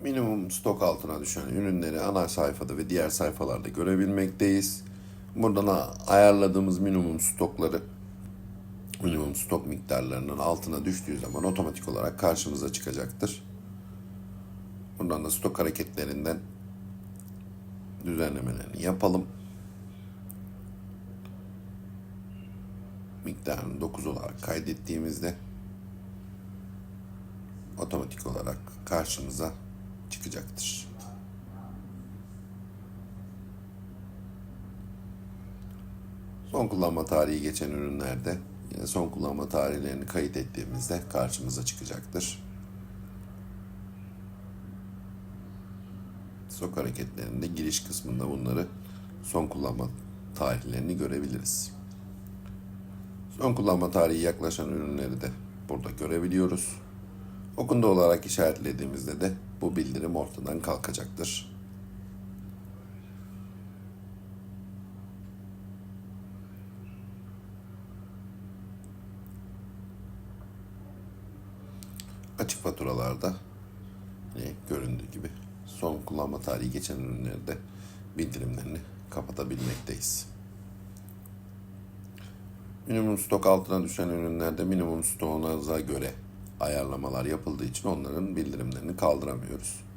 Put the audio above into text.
minimum stok altına düşen ürünleri ana sayfada ve diğer sayfalarda görebilmekteyiz. Buradan ayarladığımız minimum stokları minimum stok miktarlarının altına düştüğü zaman otomatik olarak karşımıza çıkacaktır. Buradan da stok hareketlerinden düzenlemelerini yapalım. Miktarını 9 olarak kaydettiğimizde otomatik olarak karşımıza çıkacaktır. Son kullanma tarihi geçen ürünlerde yine son kullanma tarihlerini kayıt ettiğimizde karşımıza çıkacaktır. Stok hareketlerinde giriş kısmında bunları son kullanma tarihlerini görebiliriz. Son kullanma tarihi yaklaşan ürünleri de burada görebiliyoruz. Okunda olarak işaretlediğimizde de bu bildirim ortadan kalkacaktır. Açık faturalarda yine göründüğü gibi son kullanma tarihi geçen ürünleri de bildirimlerini kapatabilmekteyiz. Minimum stok altına düşen ürünlerde minimum stoğunuza göre ayarlamalar yapıldığı için onların bildirimlerini kaldıramıyoruz.